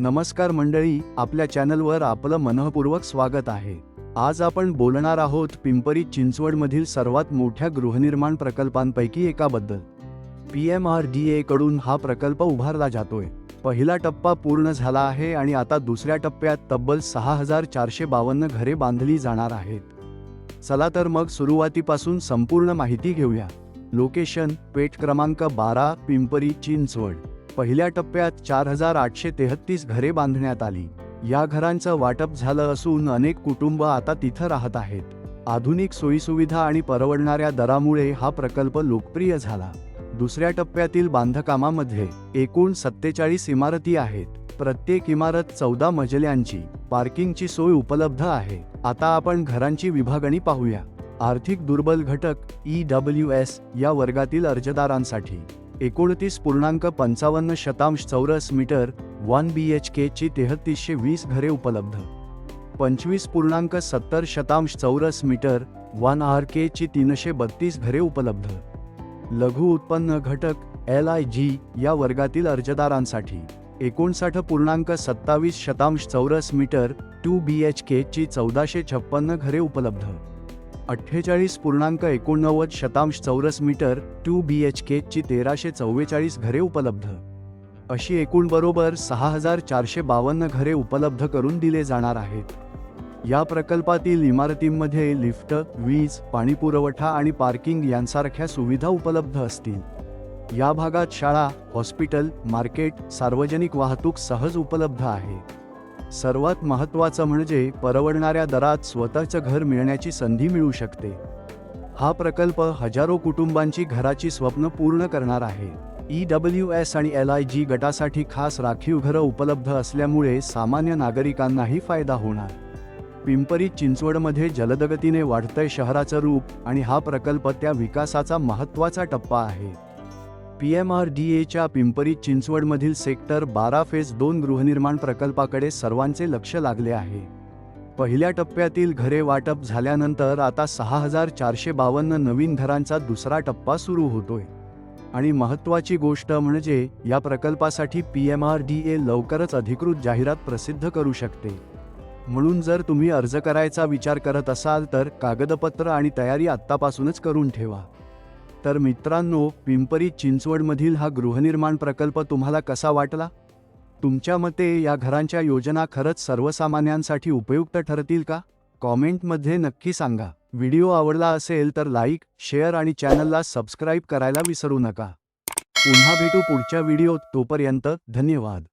नमस्कार मंडळी आपल्या चॅनलवर आपलं मनःपूर्वक स्वागत आहे. आज आपण बोलणार आहोत पिंपरी चिंचवडमधील सर्वात मोठ्या गृहनिर्माण प्रकल्पांपैकी एकाबद्दल. P M R D A कडून हा प्रकल्प उभारला जातोय. पहिला टप्पा पूर्ण झाला आहे आणि आता दुसऱ्या टप्प्यात तब्बल सहा हजार चारशे बावन्न घरे बांधली जाणार आहेत. चला तर मग सुरुवातीपासून संपूर्ण माहिती घेऊया. लोकेशन पेठ क्रमांक बारा पिंपरी चिंचवड. पहिल्या टप्प्यात चार हजार आठशे तेहत्तीस घरे बांधण्यात आली. या घरांचं वाटप झालं असून अनेक कुटुंब आता तिथं राहत आहेत. आधुनिक सोयीसुविधा आणि परवडणाऱ्या दरामुळे हा प्रकल्प लोकप्रिय झाला. दुसऱ्या टप्प्यातील बांधकामामध्ये एकूण सत्तेचाळीस इमारती आहेत. प्रत्येक इमारत चौदा मजल्यांची पार्किंगची सोय उपलब्ध आहे. आता आपण घरांची विभागणी पाहूया. आर्थिक दुर्बल घटक ई डब्ल्यू एस या वर्गातील अर्जदारांसाठी. एकोणतीस पूर्णांक पंचावन्न शतांश चौरस मीटर वन बी एच केची तेहतीसशे वीस घरे उपलब्ध. पंचवीस पूर्णांक सत्तर शतांश चौरस मीटर वन आर केची तीनशे बत्तीस घरे उपलब्ध. लघु उत्पन्न घटक एल आय जी या वर्गातील अर्जदारांसाठी. एकोणसाठ पूर्णांक सत्तावीस शतांश चौरस मीटर टू बी एच केची चौदाशे छप्पन्न घरे उपलब्ध. अठ्ठेचाळीस पूर्णांक एकोणनव्वद शतांश चौरस मीटर टू बी एच केची तेराशे चव्वेचाळीस घरे उपलब्ध. अशी एकूण बरोबर सहा हजार चारशे बावन्न घरे उपलब्ध करून दिले जाणार आहेत. या प्रकल्पातील इमारतींमध्ये लिफ्ट वीज पाणीपुरवठा आणि पार्किंग यांसारख्या सुविधा उपलब्ध असतील. या भागात शाळा हॉस्पिटल मार्केट सार्वजनिक वाहतूक सहज उपलब्ध आहे. सर्वात महत्त्वाचं म्हणजे परवडणाऱ्या दरात स्वतःचं घर मिळण्याची संधी मिळू शकते. हा प्रकल्प हजारो कुटुंबांची घराची स्वप्न पूर्ण करणार आहे. ई डब्ल्यू एस आणि एल आय जी गटासाठी खास राखीव घरं उपलब्ध असल्यामुळे सामान्य नागरिकांनाही फायदा होणार. पिंपरी चिंचवडमध्ये जलदगतीने वाढतंय शहराचं रूप आणि हा प्रकल्प त्या विकासाचा महत्त्वाचा टप्पा आहे. पी एम आर डी एच्या पिंपरी चिंचवडमधील सेक्टर बारा फेज दोन गृहनिर्माण प्रकल्पाकडे सर्वांचे लक्ष लागले आहे. पहिल्या टप्प्यातील घरे वाटप झाल्यानंतर आता सहा हजार चारशे बावन्न नवीन घरांचा दुसरा टप्पा सुरू होतोय. आणि महत्त्वाची गोष्ट म्हणजे या प्रकल्पासाठी P M R D A लवकरच अधिकृत जाहिरात प्रसिद्ध करू शकते. म्हणून जर तुम्ही अर्ज करायचा विचार करत असाल तर कागदपत्र आणि तयारी आत्तापासूनच करून ठेवा. तर मित्रांनो पिंपरी चिंचवडमधील हा गृहनिर्माण प्रकल्प तुम्हाला कसा वाटला? तुमच्या मते या घरांच्या योजना खरंच सर्वसामान्यांसाठी उपयुक्त ठरतील का? कॉमेंटमध्ये नक्की सांगा. व्हिडिओ आवडला असेल तर लाईक शेअर आणि चॅनलला सबस्क्राईब करायला विसरू नका. पुन्हा भेटू पुढच्या व्हिडिओत. तोपर्यंत धन्यवाद.